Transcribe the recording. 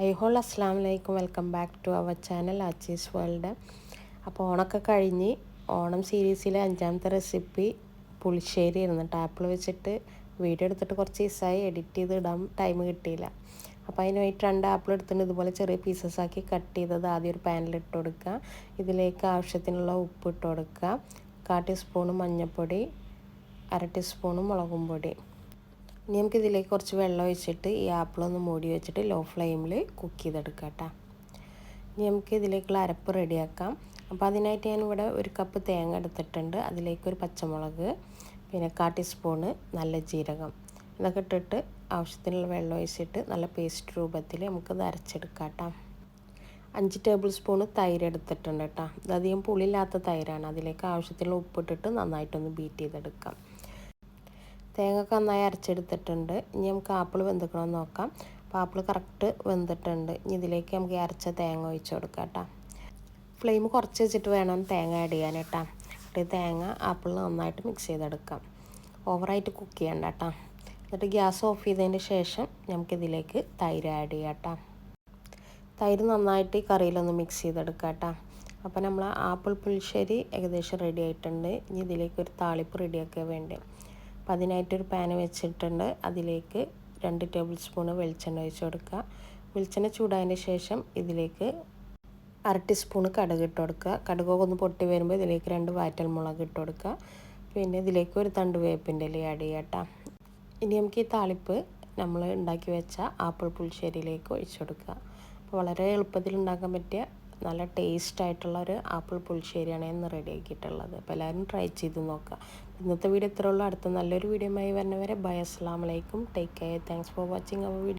High all അസ്സാം വലൈക്കും welcome back to our channel Achees world. അപ്പോൾ ഓണമൊക്കെ കഴിഞ്ഞ് ഓണം സീരീസിലെ അഞ്ചാമത്തെ റെസിപ്പി പുളിശ്ശേരി ആയിരുന്നു. കേട്ടോ ആപ്പിൾ വെച്ചിട്ട് വീഡിയോ എടുത്തിട്ട് കുറച്ച് ദിവസമായി എഡിറ്റ് ചെയ്ത് ഇടാൻ ടൈം കിട്ടിയില്ല. അപ്പോൾ അതിന് വേണ്ടി രണ്ട് ആപ്പിൾ എടുത്തിട്ട് ഇതുപോലെ ചെറിയ പീസസ് ആക്കി കട്ട് ചെയ്തത് ആദ്യം ഒരു പാനിൽ ഇട്ട് കൊടുക്കുക. ഇതിലേക്ക് ആവശ്യത്തിനുള്ള ഉപ്പ് ഇട്ട് കൊടുക്കുക. കാ ടീസ്പൂണ് മഞ്ഞൾപ്പൊടി അര ടീസ്പൂണ് മുളകും പൊടി. ഇനി നമുക്കിതിലേക്ക് കുറച്ച് വെള്ളം ഒഴിച്ചിട്ട് ഈ ആപ്പിളൊന്ന് മൂടി വെച്ചിട്ട് ലോ ഫ്ലെയിമിൽ കുക്ക് ചെയ്തെടുക്കാം കേട്ടോ. ഇനി നമുക്ക് ഇതിലേക്കുള്ള അരപ്പ് റെഡിയാക്കാം. അപ്പോൾ അതിനായിട്ട് ഞാനിവിടെ ഒരു കപ്പ് തേങ്ങ എടുത്തിട്ടുണ്ട്. അതിലേക്കൊരു പച്ചമുളക് പിന്നെ കാ ടീസ്പൂണ് നല്ല ജീരകം ഇതൊക്കെ ഇട്ടിട്ട് ആവശ്യത്തിനുള്ള വെള്ളം ഒഴിച്ചിട്ട് നല്ല പേസ്റ്റ് രൂപത്തിൽ നമുക്കത് അരച്ചെടുക്കാം കേട്ടോ. അഞ്ച് ടേബിൾ സ്പൂണ് തൈര് എടുത്തിട്ടുണ്ട് കേട്ടോ. ഇത് അധികം പുളിയില്ലാത്ത തൈരാണ്. അതിലേക്ക് ആവശ്യത്തിനുള്ള ഉപ്പിട്ടിട്ട് നന്നായിട്ടൊന്ന് ബീറ്റ് ചെയ്തെടുക്കാം. തേങ്ങ ഒക്കെ നന്നായി അരച്ചെടുത്തിട്ടുണ്ട്. ഇനി നമുക്ക് ആപ്പിൾ വെന്തിക്കണമെന്ന് നോക്കാം. അപ്പോൾ ആപ്പിൾ കറക്റ്റ് വെന്തിട്ടുണ്ട്. ഇനി ഇതിലേക്ക് നമുക്ക് ഈ അരച്ച തേങ്ങ ഒഴിച്ച് കൊടുക്കാം കേട്ടോ. ഫ്ലെയിം കുറച്ച് വെച്ചിട്ട് വേണം തേങ്ങ ആഡ് ചെയ്യാൻ കേട്ടോ. എന്നിട്ട് തേങ്ങ ആപ്പിൾ നന്നായിട്ട് മിക്സ് ചെയ്തെടുക്കാം. ഓവറായിട്ട് കുക്ക് ചെയ്യണ്ട കേട്ടോ. എന്നിട്ട് ഗ്യാസ് ഓഫ് ചെയ്തതിന് ശേഷം നമുക്കിതിലേക്ക് തൈര് ആഡ് ചെയ്യാം കേട്ടോ. തൈര് നന്നായിട്ട് ഈ കറിയിലൊന്ന് മിക്സ് ചെയ്തെടുക്കാം കേട്ടോ. അപ്പോൾ നമ്മൾ ആപ്പിൾ പുളിശ്ശേരി ഏകദേശം റെഡി ആയിട്ടുണ്ട്. ഇനി ഇതിലേക്ക് ഒരു താളിപ്പ് റെഡിയാക്കുക വേണ്ടി. അപ്പോൾ അതിനായിട്ടൊരു പാൻ വെച്ചിട്ടുണ്ട്. അതിലേക്ക് രണ്ട് ടേബിൾ സ്പൂണ് വെളിച്ചെണ്ണ ഒഴിച്ച് കൊടുക്കുക. വെളിച്ചെണ്ണ ചൂടായതിന് ശേഷം ഇതിലേക്ക് അര ടീസ്പൂണ് കടുക് ഇട്ട് കൊടുക്കുക. കടുകൊക്കെ ഒന്ന് പൊട്ടി വരുമ്പോൾ ഇതിലേക്ക് രണ്ട് വാറ്റൽ മുളക് ഇട്ട് കൊടുക്കുക. പിന്നെ ഇതിലേക്ക് ഒരു തണ്ട് വേപ്പിന്റെ ഇല ആഡ് ചെയ്യാം ഇനി നമുക്ക് ഈ താളിപ്പ് നമ്മൾ ഉണ്ടാക്കി വെച്ച ആപ്പിൾ പുളിശ്ശേരിയിലേക്ക് ഒഴിച്ചു കൊടുക്കുക. അപ്പോൾ വളരെ എളുപ്പത്തിൽ ഉണ്ടാക്കാൻ പറ്റിയ നല്ല ടേസ്റ്റ് ആയിട്ടുള്ള ഒരു ആപ്പിൾ പുളിശ്ശേരിയാണ് ഇന്ന് റെഡിയാക്കിയിട്ടുള്ളത്. അപ്പോൾ എല്ലാവരും ട്രൈ ചെയ്ത് നോക്കുക. ഇന്നത്തെ വീഡിയോ ഇത്രയുള്ളൂ അടുത്ത നല്ലൊരു വീഡിയോ ആയി വരുന്നവരെ. ബൈ അസ്സാം വലൈക്കും take care thanks for watching our video